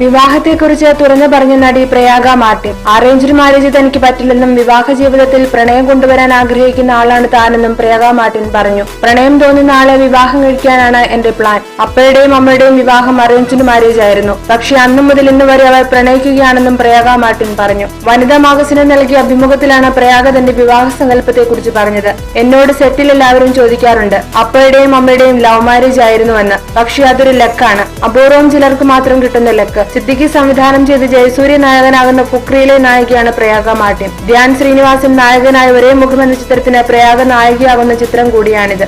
വിവാഹത്തെക്കുറിച്ച് തുറന്നു പറഞ്ഞ നടി പ്രയാഗ മാർട്ടിൻ അറേഞ്ച്ഡ് മാരേജ് തനിക്ക് പറ്റില്ലെന്നും വിവാഹ ജീവിതത്തിൽ പ്രണയം കൊണ്ടുവരാൻ ആഗ്രഹിക്കുന്ന ആളാണ് താനെന്നും പ്രയാഗ മാർട്ടിൻ പറഞ്ഞു. പ്രണയം തോന്നുന്ന ആളെ വിവാഹം കഴിക്കാനാണ് എന്റെ പ്ലാൻ അപ്പയുടെയും അമ്മയുടെയും വിവാഹം അറേഞ്ച്ഡ് മാരേജ് ആയിരുന്നു. പക്ഷേ അന്നു മുതൽ ഇന്ന് വരെ അവർ പ്രണയിക്കുകയാണെന്നും പ്രയാഗ മാർട്ടിൻ പറഞ്ഞു. വനിതാ മാഗസിന് നൽകിയ അഭിമുഖത്തിലാണ് പ്രയാഗ തന്റെ വിവാഹ സങ്കല്പത്തെക്കുറിച്ച് പറഞ്ഞത്. എന്നോട് സെറ്റിൽ എല്ലാവരും ചോദിക്കാറുണ്ട് അപ്പയുടെയും അമ്മയുടെയും ലവ് മാരേജ് ആയിരുന്നുവെന്ന്. പക്ഷേ അതൊരു ലക്കാണ്. അപൂർവം ചിലർക്ക് മാത്രം കിട്ടുന്ന ലക്ക്. സിദ്ദിഖി സംവിധാനം ചെയ്ത് ജയസൂര്യ നായകനാകുന്ന ഫുക്രിയിലെ നായികയാണ് പ്രയാഗ മാർട്ടിൻ. ധ്യാൻ ശ്രീനിവാസൻ നായകനായ ഒരേ മുഖം എന്ന ചിത്രത്തിന് പ്രയാഗ നായികയാകുന്ന ചിത്രം കൂടിയാണിത്.